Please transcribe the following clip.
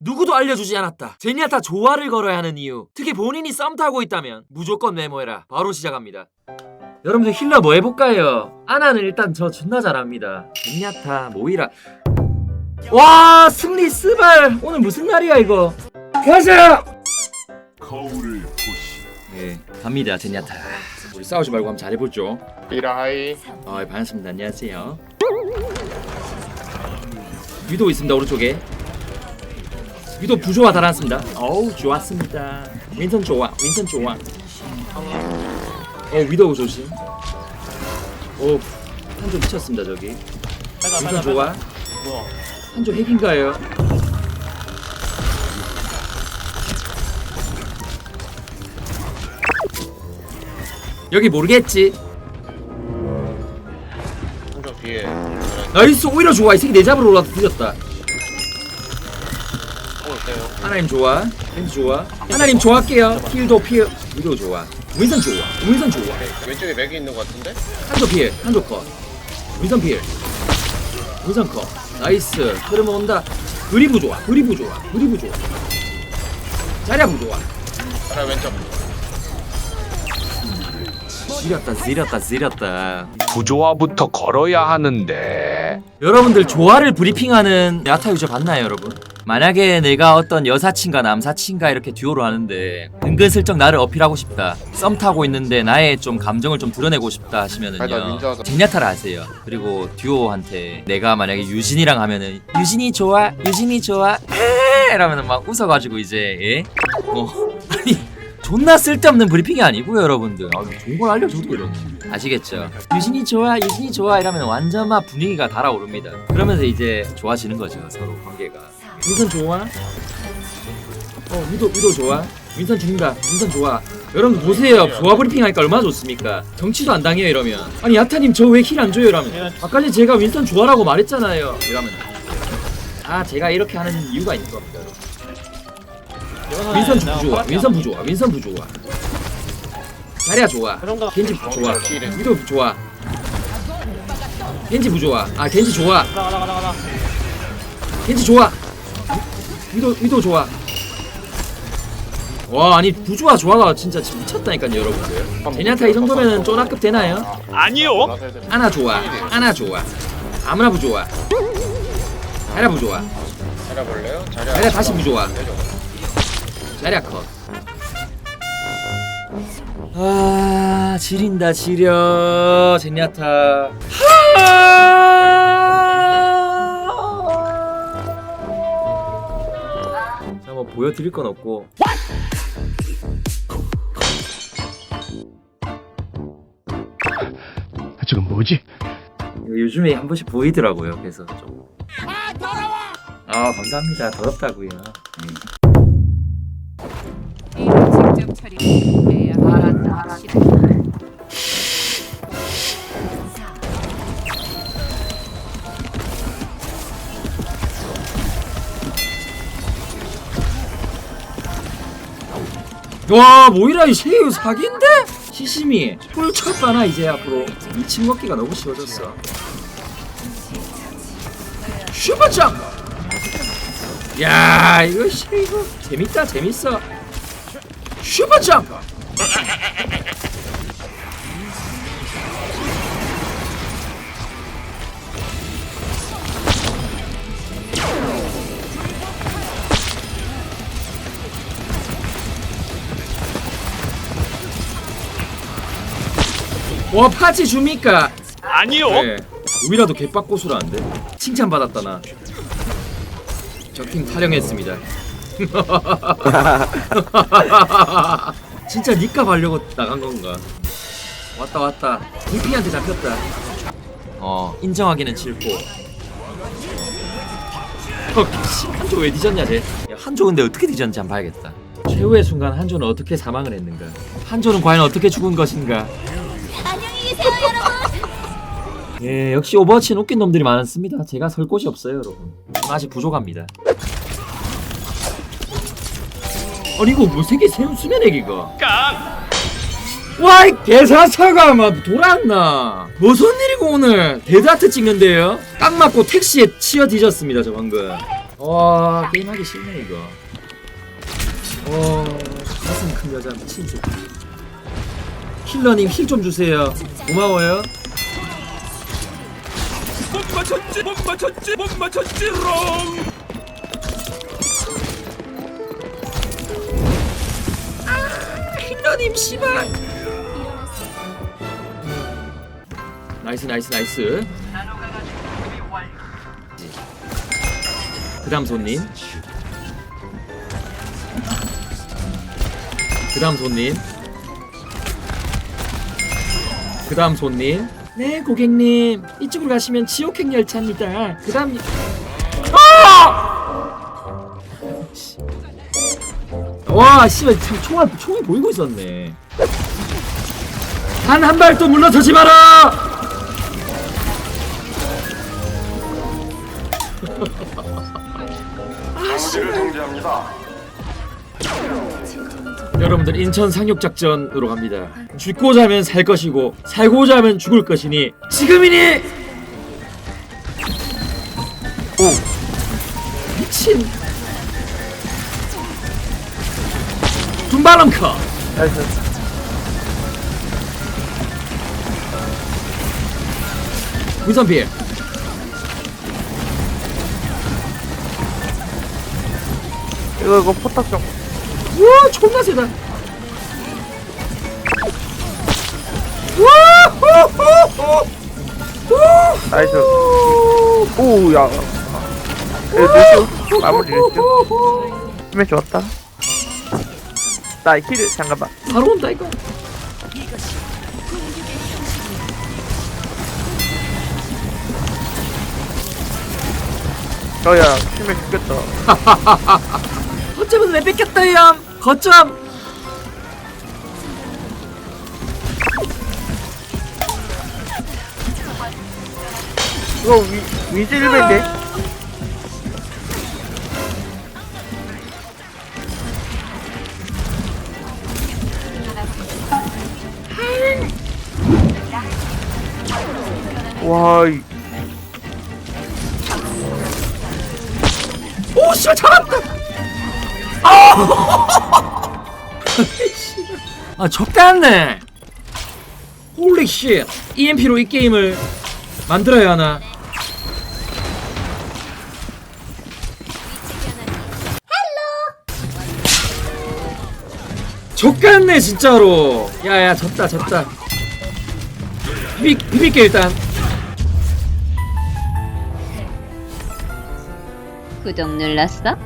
누구도 알려주지 않았다. 제니아타 조화를 걸어야 하는 이유. 특히 본인이 썸 타고 있다면 무조건 메모해라. 바로 시작합니다. 여러분들 힐러 뭐 해볼까요? 아나는 일단 저 존나 잘합니다. 제니아타, 모이라. 와 승리 스발 오늘 무슨 날이야 이거? 가자. 거울을 보시. 네 갑니다 제니아타. 우리 싸우지 말고 한번 잘해보죠. 미라하이 아 반갑습니다. 안녕하세요. 위도 있습니다 오른쪽에. 위도 부조화 달아났습니다. 어우 좋았습니다. 윈선 좋아. 윈선 좋아. 어 위도우 조심. 오 한조 미쳤습니다 저기. 윈선 좋아. 뭐야? 한조 핵인가요? 여기 모르겠지. 한쪽 뒤에 나이스 오히려 좋아 이 새끼 내 잡으러 올라서 뒤졌다. 하나님 좋아. 핸드 좋아. 하나님 좋아할게요. 힐도 피어. 위도 좋아. 윈선 좋아. 윈선 좋아. 네, 왼쪽에 맥이 있는 것 같은데? 한조 필. 한조 컷. 윈선 필. 윈선 컷. 나이스. 흐름 온다. 그리브 좋아. 그리브 좋아. 그리브 좋아. 자리아부 좋아. 하나 왼쪽 지렸다 지렸다 지렸다. 부조화부터 걸어야 하는데. 여러분들 조화를 브리핑하는 야타 유저 봤나요 여러분? 만약에 내가 어떤 여사친과 남사친과 이렇게 듀오로 하는데 은근슬쩍 나를 어필하고 싶다. 썸 타고 있는데 나의 좀 감정을 좀 드러내고 싶다 아, 나 하시면은요. 윈저하다. 젠야타를 아세요. 그리고 듀오한테 내가 만약에 유진이랑 하면은 유진이 좋아? 유진이 좋아? 에 이러면은 막 웃어가지고 이제 예? 어 아니 존나 쓸데없는 브리핑이 아니고요 여러분들. 아, 좋은 걸 알려줘도 이런 아시겠죠? 유진이 좋아 유진이 좋아 이러면 완전 막 분위기가 달아오릅니다. 그러면서 이제 좋아지는 거죠 서로 관계가 윈선 좋아? 어 위도 위도 좋아? 윈선 죽는다. 윈선 좋아. 여러분 보세요. 조화 브리핑 하니까 얼마나 좋습니까? 정치도 안 당해요 이러면. 아니 야타님 저 왜 힐 안 줘요 이러면. 아까 전에 제가 윈선 좋아라고 말했잖아요 이러면. 아 제가 이렇게 하는 이유가 있는 겁니다 여러분. 윈선 부조화 윈선 부조화 윈선 부조화 자리야 좋아? 겐지 어, 좋아. 위도 좋아. 겐지 부조화 아 겐지 좋아. 겐지 좋아 위도 위도 좋아 와 아니 부조화 조화가 진짜 미쳤다니까요 여러분들 제냐타 이 정도면은 쪼나급 되나요? 아니요. 하나 좋아 하나 좋아 아무나 부조화 자리야 부조화 자리 볼래요? 자리 자리야 다시 부조화 내줘 자리야 컷 아, 지린다, 지려. 제냐타. 자, 보여드릴 건 없고. 지금 뭐지? 이거 요즘에 한 번씩 보이더라고요. 그래서 좀. 아, 감사합니다. 더럽다고요. 음. 이를 직접 처리해야 알았다. 싫어. 와, 모이라 이 새우 사기인데? 시시미. 꿀 쳤다나 이제 앞으로. 이침 먹기가 너무 쉬워졌어. 슈퍼점. 야, 이거 씨 이거 재밌다, 재밌어. 슈퍼점. 와, 파지 줍니까? 아니요. 네. 우이라도 개빡고수라는데? 칭찬받았다 나. 적팀 타령했습니다. 진짜 니값 하려고 나간 건가? 왔다 왔다. DP한테 잡혔다. 어 인정하기는 싫고. 어, 씨, 한조 왜 뒤졌냐 쟤? 야, 한조 근데 어떻게 뒤졌는지 한번 봐야겠다. 최후의 순간 한조는 어떻게 사망을 했는가? 한조는 과연 어떻게 죽은 것인가 예, 역시 오버워치는 웃긴 놈들이 많습니다. 제가 설 곳이 없어요, 여러분. 맛이 부족합니다. 아니 이거 뭐 세계 세 수면 애기가? 깡. 와, 이 개사차가 막 돌았나? 무슨 일이고 오늘 데드아트 찍는데요? 딱 맞고 택시에 치여 뒤졌습니다, 저 방금. 와 게임하기 싫네 이거 와 가슴 큰 여자 미친 새끼 힐러님 힐 좀 주세요. 고마워요. 못 맞췄지 못 맞췄지 못 맞췄지 롱! 힐러님 씨발! 나이스 나이스 나이스. 그 다음 손님. 그 다음 손님 그 다음 손님. 네 고객님. 이쪽으로 가시면 지옥행 열차입니다. 그 다음 와 씨발 지금 총알 총이 보이고 있었네. 단 한 발도 물러서지 마라 여러분들 인천 상륙 작전으로 갑니다. 죽고자 하면 살 것이고 살고자 하면 죽을 것이니 지금이니. 오 미친. 둠바람카. 위선필. 이거 이거 포탑 좀 우와 존나 세다. 우와 나이스. 오야. 루슈 마무리 루슈 힘이 좋았다. 나힐 잠깐만. 바로 온다 이거. 저야 힘이 죽겠다. 거점은 왜 뺏겼다 형 거점! 이거 위 위즈 1배인데? 와 이- 오 씨발 잡았다 아아 적당네 홀리 쉣 EMP로 이 게임을 만들어야 하나? 족같네 진짜로. 야야 졌다 졌다. 비비, 비빌게 일단. 구독 눌렀어?